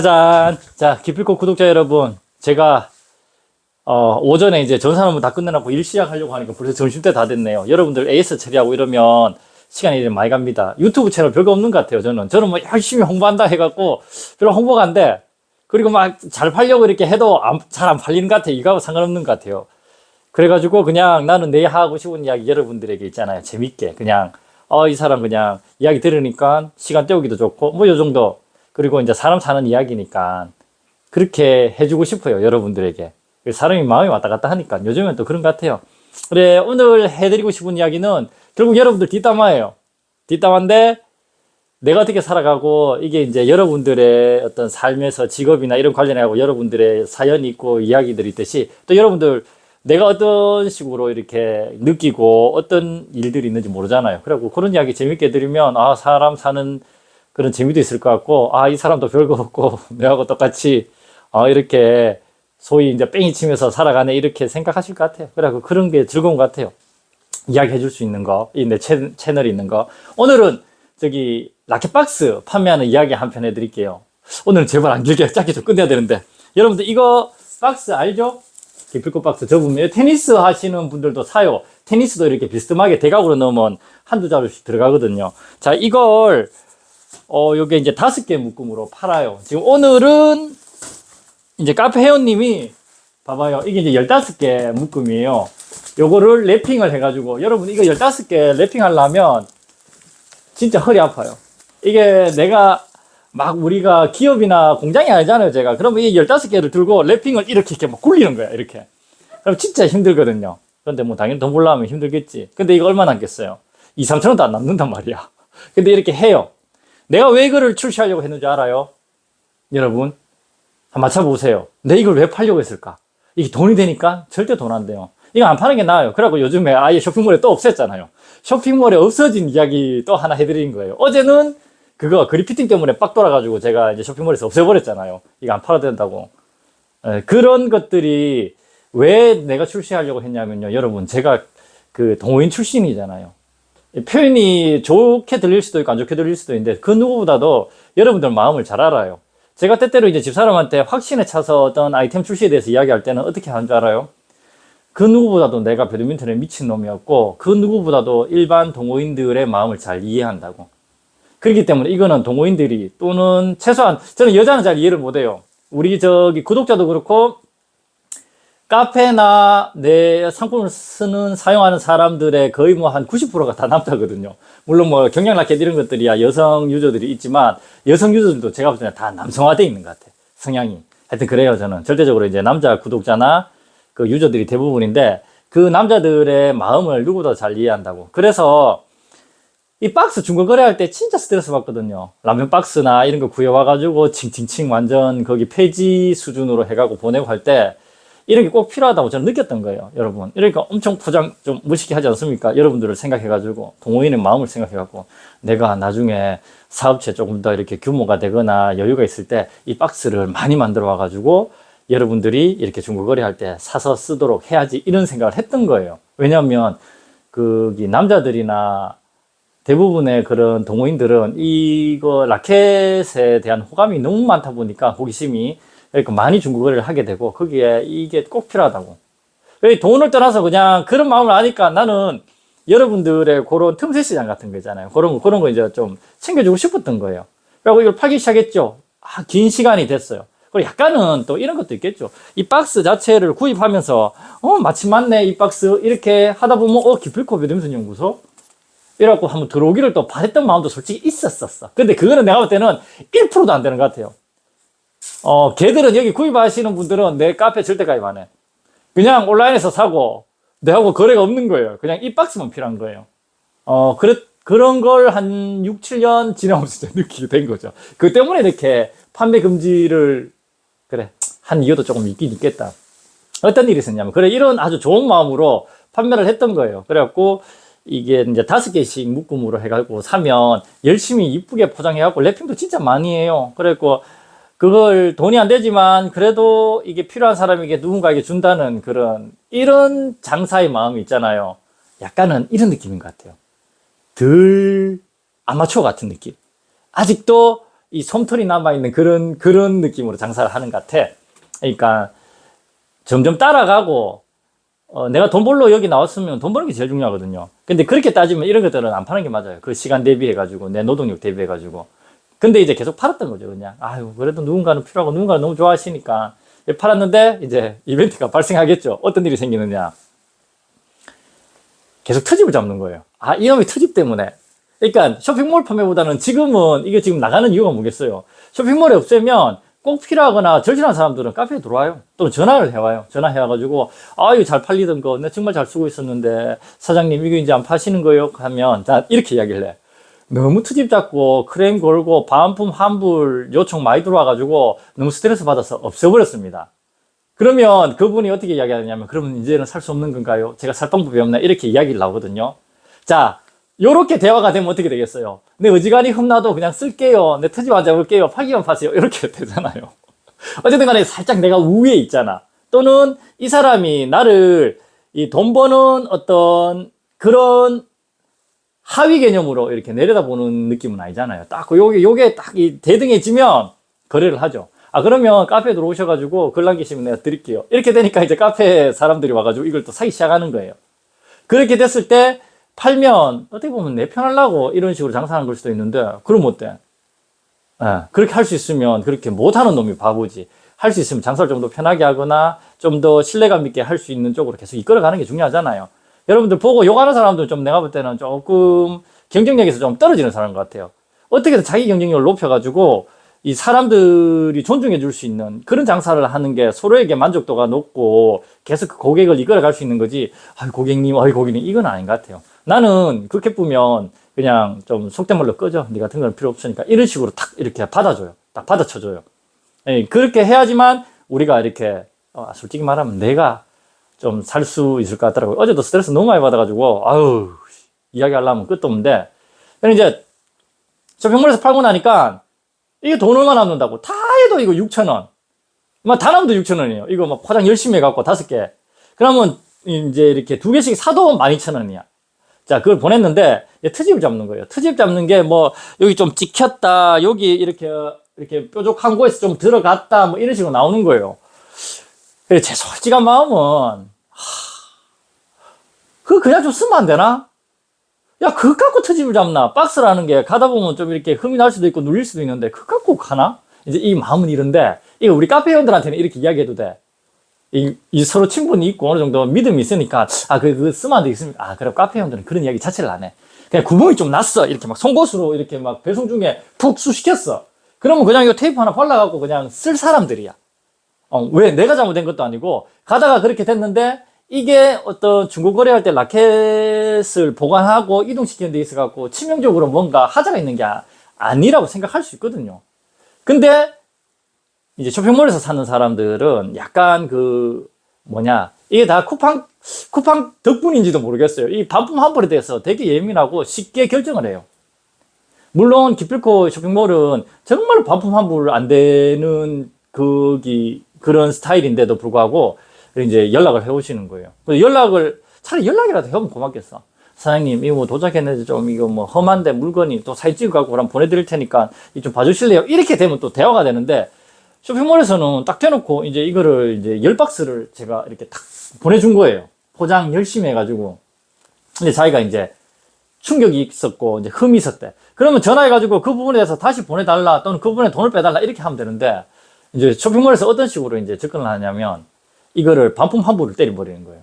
짜잔. 자, 기필코 구독자 여러분. 제가, 어, 오전에 이제 전산 업무 다 끝내놓고 일 시작하려고 하니까 벌써 점심때 다 됐네요. 여러분들 AS 처리하고 이러면 시간이 많이 갑니다. 유튜브 채널 별거 없는 것 같아요, 저는. 저는 뭐 열심히 홍보한다 해갖고 별로 홍보가 안 돼. 그리고 막 잘 팔려고 이렇게 해도 잘 안 팔리는 것 같아요. 이거하고 상관없는 것 같아요. 그래가지고 그냥 나는 내 하고 싶은 이야기 여러분들에게 있잖아요. 재밌게. 그냥, 어, 이 사람 그냥 이야기 들으니까 시간 때우기도 좋고, 뭐 요 정도. 그리고 이제 사람 사는 이야기니까 그렇게 해주고 싶어요. 여러분들에게. 사람이 마음이 왔다 갔다 하니까 요즘엔 또 그런 것 같아요. 그래, 오늘 해드리고 싶은 이야기는 결국 여러분들 뒷담화예요. 뒷담화인데 내가 어떻게 살아가고 이게 이제 여러분들의 어떤 삶에서 직업이나 이런 관련해하고 여러분들의 사연이 있고 이야기들이 있듯이 또 여러분들 내가 어떤 식으로 이렇게 느끼고 어떤 일들이 있는지 모르잖아요. 그리고 그런 이야기 재밌게 들으면 아, 사람 사는 그런 재미도 있을 것 같고 아, 이 사람도 별거 없고 내하고 똑같이 아, 이렇게 소위 이제 뺑이 치면서 살아가네 이렇게 생각하실 것 같아요. 그래고 그런 게 즐거운 것 같아요. 이야기 해 줄 수 있는 거, 이내 채널이 있는 거. 오늘은 저기 라켓박스 판매하는 이야기 한 편 해드릴게요. 오늘은 제발 안 길게 짧게 좀 끝내야 되는데. 여러분들 이거 박스 알죠? 기필코 박스 접으면 테니스 하시는 분들도 사요. 테니스도 이렇게 비스듬하게 대각으로 넣으면 한두 자루씩 들어가거든요. 자, 이걸 어, 요게 이제 다섯 개 묶음으로 팔아요. 지금 오늘은 이제 카페 회원님이 봐봐요. 이게 이제 15개 묶음이에요. 요거를 랩핑을 해가지고 여러분 이거 15개 랩핑 하려면 진짜 허리 아파요. 이게 내가 막 우리가 기업이나 공장이 아니잖아요, 제가. 그러면 이 15개를 들고 랩핑을 이렇게 이렇게 막 굴리는 거야, 이렇게. 그럼 진짜 힘들거든요. 그런데 뭐 당연히 돈 벌려면 힘들겠지. 근데 이거 얼마 남겠어요? 2, 3천 원도 안 남는단 말이야. 근데 이렇게 해요. 내가 왜 이거를 출시하려고 했는지 알아요? 여러분, 한번 맞춰보세요. 내 이걸 왜 팔려고 했을까? 이게 돈이 되니까 절대 돈 안 돼요. 이거 안 파는 게 나아요. 그래갖고 요즘에 아예 쇼핑몰에 또 없앴잖아요. 쇼핑몰에 없어진 이야기 또 하나 해드린 거예요. 어제는 그거 그리피팅 때문에 빡 돌아가지고 제가 이제 쇼핑몰에서 없애버렸잖아요. 이거 안 팔아도 된다고. 에, 그런 것들이 왜 내가 출시하려고 했냐면요. 여러분, 제가 그 동호인 출신이잖아요. 표현이 좋게 들릴 수도 있고 안 좋게 들릴 수도 있는데 그 누구보다도 여러분들 마음을 잘 알아요. 제가 때때로 이제 집사람한테 확신에 차서 어떤 아이템 출시에 대해서 이야기할 때는 어떻게 하는 줄 알아요? 그 누구보다도 내가 배드민턴에 미친 놈이었고 그 누구보다도 일반 동호인들의 마음을 잘 이해한다고. 그렇기 때문에 이거는 동호인들이 또는 최소한 저는 여자는 잘 이해를 못해요. 우리 저기 구독자도 그렇고 카페나 내 상품을 쓰는 사용하는 사람들의 거의 뭐 한 90%가 다 남자거든요. 물론 뭐 경량 라켓 이런 것들이야 여성 유저들이 있지만 여성 유저들도 제가 볼 때는 다 남성화되어 있는 것 같아. 성향이. 하여튼 그래요 저는 절대적으로 이제 남자 구독자나 그 유저들이 대부분인데 그 남자들의 마음을 누구보다 잘 이해한다고. 그래서 이 박스 중고 거래할 때 진짜 스트레스 받거든요. 라면 박스나 이런 거 구해와가지고 칭칭칭 완전 거기 폐지 수준으로 해가고 보내고 할 때 이런 게 꼭 필요하다고 저는 느꼈던 거예요, 여러분. 이러니까 엄청 포장 좀 무식해 하지 않습니까? 여러분들을 생각해가지고, 동호인의 마음을 생각해가지고, 내가 나중에 사업체 조금 더 이렇게 규모가 되거나 여유가 있을 때 이 박스를 많이 만들어 와가지고, 여러분들이 이렇게 중고거래 할 때 사서 쓰도록 해야지 이런 생각을 했던 거예요. 왜냐하면, 그, 남자들이나 대부분의 그런 동호인들은 이거 라켓에 대한 호감이 너무 많다 보니까 호기심이 그러니까 많이 중국어를 하게 되고 거기에 이게 꼭 필요하다고. 돈을 떠나서 그냥 그런 마음을 아니까 나는 여러분들의 그런 틈새 시장 같은 거 있잖아요. 그런 거, 그런 거 이제 좀 챙겨주고 싶었던 거예요. 그리고 이걸 파기 시작했죠. 아, 긴 시간이 됐어요. 그리고 약간은 또 이런 것도 있겠죠. 이 박스 자체를 구입하면서, 어, 마침 맞네, 이 박스. 이렇게 하다 보면, 어, 기필코 배드민턴 연구소? 이래갖고 한번 들어오기를 또 바랬던 마음도 솔직히 있었었어. 근데 그거는 내가 볼 때는 1%도 안 되는 것 같아요. 어, 걔들은 여기 구입하시는 분들은 내 카페 절대 가입 안 해. 그냥 온라인에서 사고, 내하고 거래가 없는 거예요. 그냥 이 박스만 필요한 거예요. 어, 그렇, 그런 걸 한 6, 7년 지나면서 느끼게 된 거죠. 그 때문에 이렇게 판매 금지를, 그래, 한 이유도 조금 있긴 있겠다. 어떤 일이 있었냐면, 그래, 이런 아주 좋은 마음으로 판매를 했던 거예요. 그래갖고, 이게 이제 다섯 개씩 묶음으로 해가지고 사면 열심히 이쁘게 포장해갖고 랩핑도 진짜 많이 해요. 그래갖고 그걸 돈이 안 되지만 그래도 이게 필요한 사람에게 누군가에게 준다는 그런 이런 장사의 마음이 있잖아요. 약간은 이런 느낌인 것 같아요. 덜 아마추어 같은 느낌. 아직도 이 솜털이 남아있는 그런, 그런 느낌으로 장사를 하는 것 같아. 그러니까 점점 따라가고, 어, 내가 돈 벌러 여기 나왔으면 돈 버는 게 제일 중요하거든요. 근데 그렇게 따지면 이런 것들은 안 파는 게 맞아요. 그 시간 대비해가지고, 내 노동력 대비해가지고. 근데 이제 계속 팔았던 거죠, 그냥. 아유, 그래도 누군가는 필요하고 누군가는 너무 좋아하시니까. 팔았는데, 이제 이벤트가 발생하겠죠. 어떤 일이 생기느냐. 계속 트집을 잡는 거예요. 아, 이놈의 트집 때문에. 그러니까 쇼핑몰 판매보다는 지금은 이게 지금 나가는 이유가 뭐겠어요? 쇼핑몰에 없애면 꼭 필요하거나 절실한 사람들은 카페에 들어와요. 또는 전화를 해와요. 전화해와가지고, 아, 이거 잘 팔리던 거, 내 정말 잘 쓰고 있었는데, 사장님, 이거 이제 안 파시는 거요? 하면, 나 이렇게 이야기를 해. 너무 트집 잡고, 크레임 걸고, 반품 환불 요청 많이 들어와가지고, 너무 스트레스 받아서 없애버렸습니다. 그러면 그분이 어떻게 이야기하냐면, 그러면 이제는 살 수 없는 건가요? 제가 살 방법이 없나? 이렇게 이야기를 나오거든요. 자, 요렇게 대화가 되면 어떻게 되겠어요? 내 어지간히 흠나도 그냥 쓸게요. 내 트집 안 잡을게요. 파기만 파세요. 이렇게 되잖아요. 어쨌든 간에 살짝 내가 우위에 있잖아. 또는 이 사람이 나를 이 돈 버는 어떤 그런 하위 개념으로 이렇게 내려다보는 느낌은 아니잖아요. 딱그 요게, 요게 딱 이 대등해지면 거래를 하죠. 아, 그러면 카페에 들어오셔가지고 글 남기시면 내가 드릴게요. 이렇게 되니까 이제 카페 사람들이 와가지고 이걸 또 사기 시작하는 거예요. 그렇게 됐을 때 팔면 어떻게 보면 내 편하려고 이런 식으로 장사하는 걸 수도 있는데 그럼 어때? 예, 그렇게 할 수 있으면 그렇게 못하는 놈이 바보지. 할 수 있으면 장사를 좀 더 편하게 하거나 좀 더 신뢰감 있게 할 수 있는 쪽으로 계속 이끌어가는 게 중요하잖아요. 여러분들 보고 욕하는 사람들 좀 내가 볼 때는 조금 경쟁력에서 좀 떨어지는 사람 것 같아요. 어떻게든 자기 경쟁력을 높여가지고 이 사람들이 존중해 줄 수 있는 그런 장사를 하는 게 서로에게 만족도가 높고 계속 그 고객을 이끌어 갈 수 있는 거지. 아이, 고객님, 아이, 고객님, 이건 아닌 것 같아요. 나는 그렇게 보면 그냥 좀 속된 말로 꺼져. 네 같은 건 필요 없으니까 이런 식으로 탁 이렇게 받아줘요. 딱 받아쳐줘요. 예, 그렇게 해야지만 우리가 이렇게 어, 솔직히 말하면 내가 좀 살 수 있을 것 같더라고요. 어제도 스트레스 너무 많이 받아가지고 아유 이야기하려면 끝도 없는데 근데 이제 쇼핑몰에서 팔고 나니까 이게 돈 얼마 남는다고 다 해도 이거 6천 원. 막 다 남도 6천 원이에요. 이거 막 포장 열심히 해갖고 다섯 개. 그러면 이제 이렇게 두 개씩 사도 12,000원이야. 자, 그걸 보냈는데 트집을 잡는 거예요. 트집 잡는 게 뭐 여기 좀 찍혔다, 여기 이렇게 이렇게 뾰족한 곳에서 좀 들어갔다, 뭐 이런 식으로 나오는 거예요. 제 솔직한 마음은 그 그냥 좀 쓰면 안 되나? 야, 그거 갖고 트집을 잡나? 박스라는 게 가다 보면 좀 이렇게 흠이 날 수도 있고 눌릴 수도 있는데 그거 갖고 가나? 이제 이 마음은 이런데 이거 우리 카페 회원들한테는 이렇게 이야기해도 돼. 이, 이 서로 친분이 있고 어느 정도 믿음이 있으니까 아, 그, 그 쓰면 안 되겠습니까? 아, 그래 카페 회원들은 그런 이야기 자체를 안 해. 그냥 구멍이 좀 났어. 이렇게 막 송곳으로 이렇게 막 배송 중에 푹 수시켰어. 그러면 그냥 이거 테이프 하나 발라갖고 그냥 쓸 사람들이야. 어, 왜? 내가 잘못된 것도 아니고, 가다가 그렇게 됐는데, 이게 어떤 중고 거래할 때 라켓을 보관하고 이동시키는 데 있어 갖고, 치명적으로 뭔가 하자가 있는 게 아, 아니라고 생각할 수 있거든요. 근데, 이제 쇼핑몰에서 사는 사람들은 약간 그, 뭐냐, 이게 다 쿠팡, 쿠팡 덕분인지도 모르겠어요. 이 반품 환불에 대해서 되게 예민하고 쉽게 결정을 해요. 물론 기필코 쇼핑몰은 정말 반품 환불 안 되는 거기 그런 스타일인데도 불구하고 이제 연락을 해 오시는 거예요. 연락을 차라리 연락이라도 해보면 고맙겠어. 사장님 이거 뭐 도착했는데 좀 이거 뭐 험한데 물건이 또 사진 찍어갖고 그럼 보내드릴 테니까 이좀 봐주실래요? 이렇게 되면 또 대화가 되는데 쇼핑몰에서는 딱 대놓고 이제 이거를 이제 열 박스를 제가 이렇게 탁 보내준 거예요. 포장 열심히 해가지고. 근데 자기가 이제 충격이 있었고 이제 흠이 있었대. 그러면 전화해가지고 그 부분에 대해서 다시 보내달라 또는 그 부분에 돈을 빼달라 이렇게 하면 되는데 이제 쇼핑몰에서 어떤 식으로 이제 접근을 하냐면 이거를 반품 환불을 때려버리는 거예요.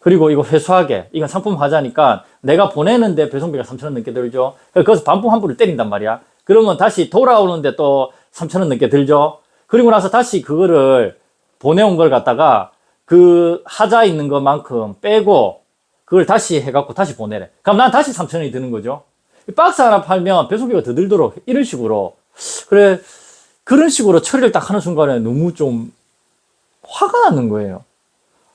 그리고 이거 회수하게 이건 상품 화자니까 내가 보내는데 배송비가 3,000원 넘게 들죠. 그래서 반품 환불을 때린단 말이야. 그러면 다시 돌아오는데 또 3,000원 넘게 들죠. 그리고 나서 다시 그거를 보내온 걸 갖다가 그 하자 있는 것만큼 빼고 그걸 다시 해갖고 다시 보내래. 그럼 난 다시 3,000원이 드는 거죠. 이 박스 하나 팔면 배송비가 더 들도록 이런 식으로. 그래, 그런 식으로 처리를 딱 하는 순간에 너무 좀 화가 나는 거예요.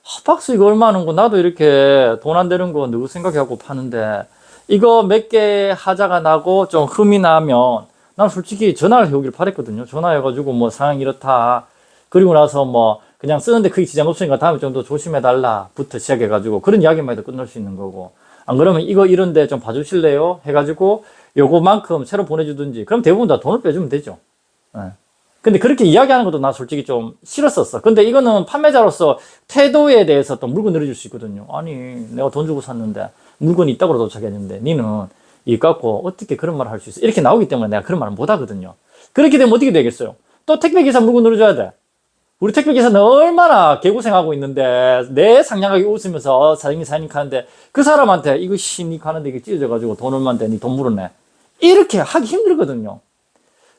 아, 박스 이거 얼마 하는 거 나도 이렇게 돈 안 되는 거 누구 생각하고 파는데 이거 몇 개 하자가 나고 좀 흠이 나면 난 솔직히 전화를 해오길 바랬거든요. 전화해가지고 뭐 상황 이렇다. 그리고 나서 뭐 그냥 쓰는데 크게 지장 없으니까 다음에 좀 더 조심해달라 부터 시작해가지고 그런 이야기만 해도 끝날 수 있는 거고 안 그러면 이거 이런데 좀 봐주실래요? 해가지고 요거만큼 새로 보내주든지 그럼 대부분 다 돈을 빼주면 되죠. 예. 근데 그렇게 이야기하는 것도 나 솔직히 좀 싫었었어. 근데 이거는 판매자로서 태도에 대해서 또 물건 늘어줄 수 있거든요. 아니, 내가 돈 주고 샀는데 물건이 있다고 도착했는데 니는 이거 갖고 어떻게 그런 말을 할 수 있어? 이렇게 나오기 때문에 내가 그런 말을 못 하거든요. 그렇게 되면 어떻게 되겠어요? 또 택배기사 물건 늘어줘야 돼. 우리 택배기사는 얼마나 개고생하고 있는데 내 상냥하게 웃으면서 사장님 사장님 하는데 그 사람한테 이거 신이 가는데 이게 찢어져가지고 돈 얼마인데 니 돈 물었네. 이렇게 하기 힘들거든요.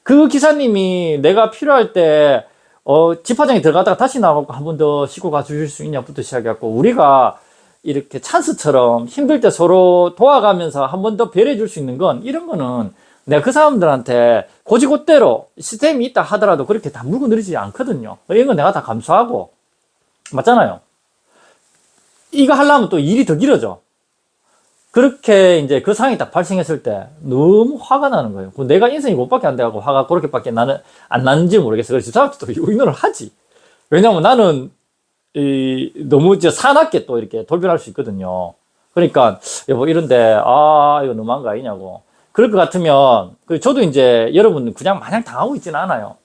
그 기사님이 내가 필요할 때, 어, 집화장에 들어가다가 다시 나가고 한 번 더 씻고 가 주실 수 있냐부터 시작해갖고, 우리가 이렇게 찬스처럼 힘들 때 서로 도와가면서 한 번 더 배려해 줄 수 있는 건, 이런 거는 내가 그 사람들한테 고지고대로 시스템이 있다 하더라도 그렇게 다 물고 늘리지 않거든요. 이런 건 내가 다 감수하고, 맞잖아요. 이거 하려면 또 일이 더 길어져. 그렇게 이제 그 상황이 딱 발생했을 때 너무 화가 나는 거예요. 그 내가 인생이 그것밖에 안 돼가고 화가 그렇게밖에 나는 안 나는지 모르겠어. 그래서 사람들도 의논을 하지. 왜냐면 나는 이 너무 이제 사납게 또 이렇게 돌변할 수 있거든요. 그러니까 여보 이런데 아 이거 너무한 거 아니냐고. 그럴 것 같으면 그 저도 이제 여러분 그냥 마냥 당하고 있지는 않아요.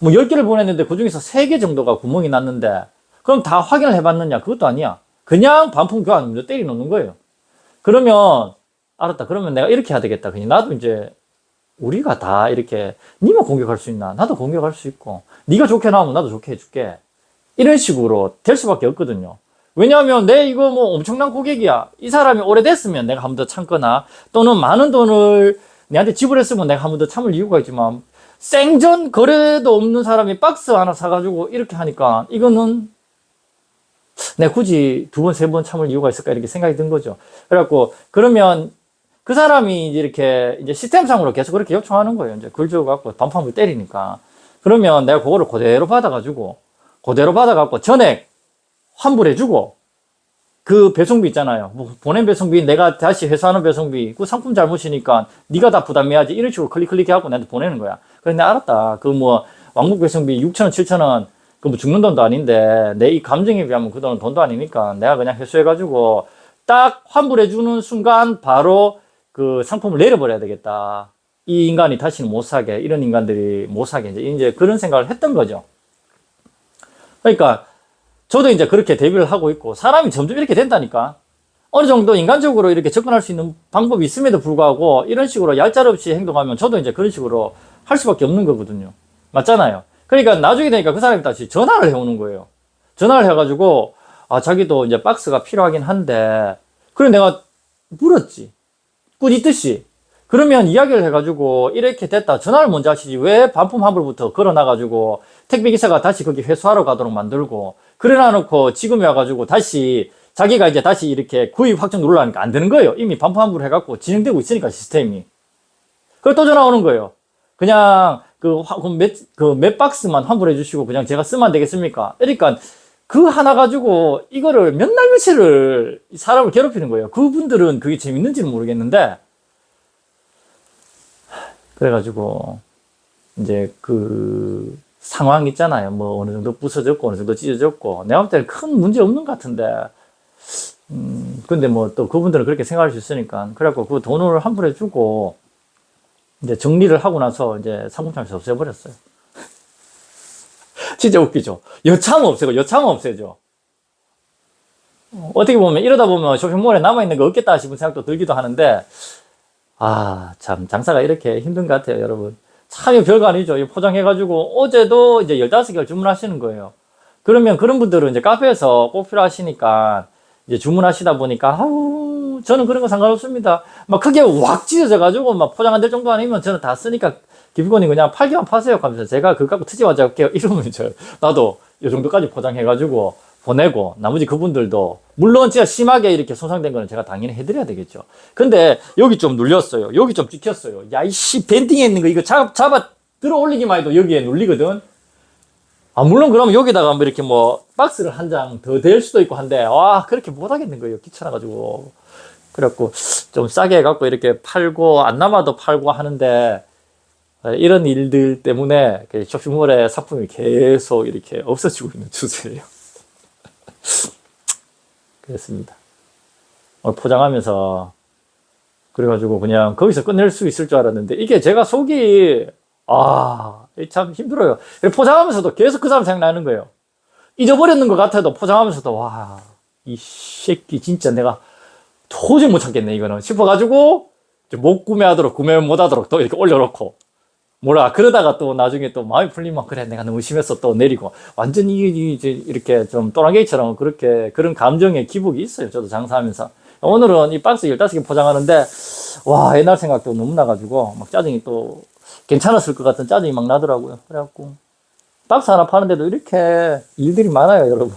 뭐 10개를 보냈는데 그 중에서 3개 정도가 구멍이 났는데 그럼 다 확인을 해봤느냐? 그것도 아니야. 그냥 반품 교환으로 때려 놓는 거예요. 그러면 알았다. 그러면 내가 이렇게 해야 되겠다. 그냥 나도 이제 우리가 다 이렇게 니만 공격할 수 있나? 나도 공격할 수 있고 네가 좋게 나오면 나도 좋게 해줄게. 이런 식으로 될 수밖에 없거든요. 왜냐하면 내 이거 뭐 엄청난 고객이야. 이 사람이 오래됐으면 내가 한 번 더 참거나 또는 많은 돈을 내한테 지불했으면 내가 한 번 더 참을 이유가 있지만 생전 거래도 없는 사람이 박스 하나 사가지고 이렇게 하니까 이거는 내가 굳이 두 번, 세 번 참을 이유가 있을까 이렇게 생각이 든 거죠. 그래갖고 그러면 그 사람이 이제 이렇게 이제 시스템상으로 계속 그렇게 요청하는 거예요. 이제 글 줘갖고 반품을 때리니까. 그러면 내가 그거를 그대로 받아가지고 그대로 받아갖고 전액 환불해주고 그 배송비 있잖아요. 뭐 보낸 배송비 내가 다시 회수하는 배송비 그 상품 잘못이니까 네가 다 부담해야지 이런 식으로 클릭 클릭해갖고 나한테 보내는 거야. 그래서 내가 알았다. 그 뭐 왕복 배송비 6천 원 7천 원 그뭐 죽는 돈도 아닌데 내 이 감정에 비하면 그 돈은 돈도 아니니까 내가 그냥 회수해가지고 딱 환불해 주는 순간 바로 그 상품을 내려버려야 되겠다. 이 인간이 다시는 못 사게 이런 인간들이 못 사게 이제 이제 그런 생각을 했던 거죠. 그러니까 저도 이제 그렇게 대비를 하고 있고 사람이 점점 이렇게 된다니까. 어느 정도 인간적으로 이렇게 접근할 수 있는 방법이 있음에도 불구하고 이런 식으로 얄짤없이 행동하면 저도 이제 그런 식으로 할 수밖에 없는 거거든요. 맞잖아요. 그러니까 나중에 되니까 그 사람이 다시 전화를 해오는 거예요. 전화를 해가지고 아 자기도 이제 박스가 필요하긴 한데 그래 내가 물었지. 꾼 있듯이. 그러면 이야기를 해가지고 이렇게 됐다. 전화를 먼저 하시지. 왜 반품 환불부터 걸어놔가지고 택배기사가 다시 거기 회수하러 가도록 만들고 그래놔 놓고 지금에 와가지고 다시 자기가 이제 다시 이렇게 구입 확정 누르려니까 안 되는 거예요. 이미 반품 환불 해갖고 진행되고 있으니까 시스템이. 그걸 또 전화 오는 거예요. 그냥 그, 화- 그 몇, 그 몇 박스만 환불해 주시고 그냥 제가 쓰면 안 되겠습니까? 그러니까 그 하나 가지고 이거를 몇 날 며칠을 이 사람을 괴롭히는 거예요. 그분들은 그게 재밌는지는 모르겠는데 그래가지고 이제 그 상황 있잖아요. 뭐 어느 정도 부서졌고 어느 정도 찢어졌고 내가 볼 때는 큰 문제 없는 것 같은데 음 근데 뭐 또 그분들은 그렇게 생각할 수 있으니까 그래갖고 그 돈을 환불해 주고 이제 정리를 하고 나서 이제 상품장에서 없애버렸어요. 진짜 웃기죠. 여차하면 없애고 여차하면 없애죠. 어, 어떻게 보면 이러다 보면 쇼핑몰에 남아있는 거 없겠다 싶은 생각도 들기도 하는데 아, 참, 장사가 이렇게 힘든 것 같아요, 여러분. 참이 별거 아니죠. 이 포장해가지고, 어제도 이제 15개를 주문하시는 거예요. 그러면 그런 분들은 이제 카페에서 꼭 필요하시니까, 이제 주문하시다 보니까, 아우, 저는 그런 거 상관없습니다. 막 크게 확 찢어져가지고, 막 포장 안 될 정도 아니면 저는 다 쓰니까, 기비건이 그냥 팔기만 파세요. 하면서 제가 그거 갖고 트지 마자 할게요. 이러면 저, 나도 이 정도까지 포장해가지고, 보내고 나머지 그분들도 물론 진짜 심하게 이렇게 손상된 거는 제가 당연히 해드려야 되겠죠. 근데 여기 좀 눌렸어요. 여기 좀 찍혔어요. 야 이씨 밴딩에 있는 거 이거 잡, 잡아 들어 올리기만 해도 여기에 눌리거든. 아 물론 그러면 여기다가 뭐 이렇게 뭐 박스를 한 장더댈 수도 있고 한데 와 그렇게 못 하겠는 거예요. 귀찮아가지고 그래갖고 좀 싸게 해갖고 이렇게 팔고 안 남아도 팔고 하는데 아, 이런 일들 때문에 그 쇼핑몰의 상품이 계속 이렇게 없어지고 있는 추세예요. 그렇습니다. 오늘 포장하면서 그래가지고 그냥 거기서 끝낼 수 있을 줄 알았는데 이게 제가 속이 아, 이참 힘들어요. 포장하면서도 계속 그 사람 생각나는 거예요. 잊어버렸는 것 같아도 포장하면서도 와, 이 새끼 진짜 내가 도저히 못 참겠네 이거는 싶어가지고 못 구매하도록 구매 못 하도록 또 이렇게 올려놓고 뭐라 그러다가 또 나중에 또 마음이 풀리면 그래 내가 너무 심해서 또 내리고 완전히 이제 이렇게 좀 또랑게이처럼 그렇게 그런 감정의 기복이 있어요 저도 장사하면서 오늘은 이 박스 15개 포장하는데 와 옛날 생각도 너무 나가지고 막 짜증이 또 괜찮았을 것 같은 짜증이 막 나더라고요. 그래갖고 박스 하나 파는데도 이렇게 일들이 많아요 여러분